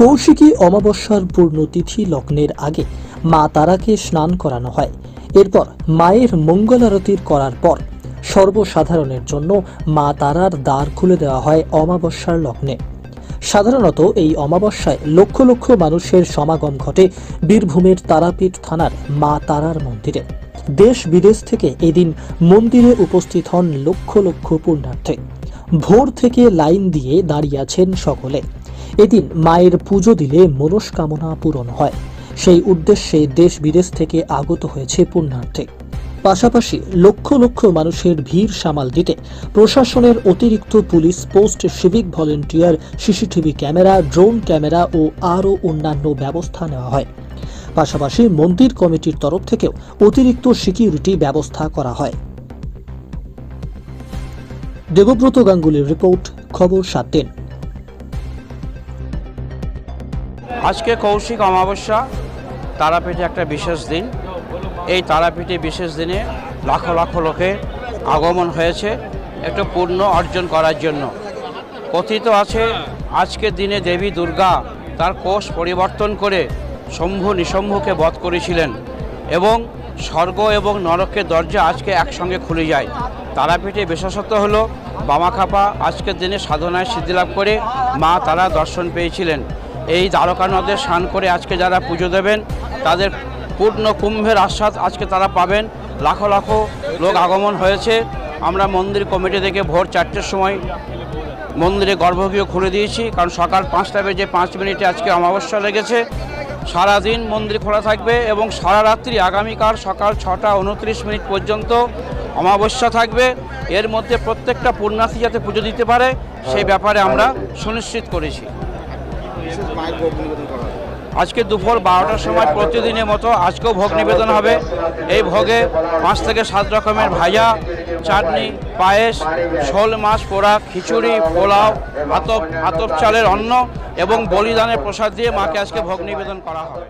কৌশিকী অমাবস্যার পূর্ণতিথি লগ্নের আগে মা তারাকে স্নান করানো হয়। এরপর মায়ের মঙ্গল আরতির করার পর সর্বসাধারণের জন্য মা তারার দ্বার খুলে দেওয়া হয় অমাবস্যার লগ্নে। সাধারণত এই অমাবস্যায় লক্ষ লক্ষ মানুষের সমাগম ঘটে বীরভূমের তারাপীঠ থানার মা তারার মন্দিরে। দেশ বিদেশ থেকে এদিন মন্দিরে উপস্থিত হন লক্ষ লক্ষ পুণ্যার্থী। ভোর থেকে লাইন দিয়ে দাঁড়িয়ে আছেন সকলে। এদিন মায়ের পুজো দিলে মনস্কামনা পূরণ হয়। সেই উদ্দেশ্যে দেশ বিদেশ থেকে আগত হয়েছে পুণ্যার্থে। পাশাপাশি লক্ষ লক্ষ মানুষের ভিড় সামাল দিতে প্রশাসনের অতিরিক্ত police post, civic volunteer, CCTV camera, drone camera ও আরও অন্যান্য ব্যবস্থা নেওয়া হয়। পাশাপাশি মন্দির কমিটির তরফ থেকেও অতিরিক্ত সিকিউরিটি ব্যবস্থা করা হয়। দেবব্রত গাঙ্গুলির রিপোর্ট, খবর সাত দিন। আজকে কৌশিক অমাবস্যা, তারাপীঠে একটা বিশেষ দিন। এই তারাপীঠে বিশেষ দিনে লাখো লাখো লোকের আগমন হয়েছে একটু পূর্ণ অর্জন করার জন্য। কথিত আছে আজকের দিনে দেবী দুর্গা তার কোষ পরিবর্তন করে শম্ভু নিশম্ভুকে বধ করেছিলেন এবং স্বর্গ এবং নরকের দরজা আজকে একসঙ্গে খুলে যায়। তারাপীঠে বিশেষত্ব হল বামাখাপা আজকের দিনে সাধনায় সিদ্ধিলাভ করে মা তারা দর্শন পেয়েছিলেন। এই দ্বারকা নদে স্নান করে আজকে যারা পুজো দেবেন, তাদের পূর্ণ কুম্ভের আশ্বাদ আজকে তারা পাবেন। লাখো লাখো লোক আগমন হয়েছে। আমরা মন্দির কমিটি থেকে ভোর চারটের সময় মন্দিরে গর্ভগৃহ খুলে দিয়েছি, কারণ সকাল পাঁচটা বেজে পাঁচ মিনিটে আজকে অমাবস্যা লেগেছে। সারাদিন মন্দির খোলা থাকবে এবং সারা রাত্রি আগামীকাল সকাল ছটা উনত্রিশ মিনিট পর্যন্ত অমাবস্যা থাকবে। এর মধ্যে প্রত্যেকটা পুণ্যার্থী যাতে পুজো দিতে পারে সেই ব্যাপারে আমরা সুনিশ্চিত করেছি। আজকে দুপুর বারোটার সময় প্রতিদিনের মতো আজকেও ভোগ নিবেদন হবে। এই ভোগে পাঁচ থেকে সাত রকমের ভাজা, চাটনি, পায়েস, শোল মাছ, পোড়া, খিচুড়ি, পোলাও, আতপ আতপ চালের অন্ন এবং বলিদানের প্রসাদ দিয়ে মাকে আজকে ভোগ নিবেদন করা হবে।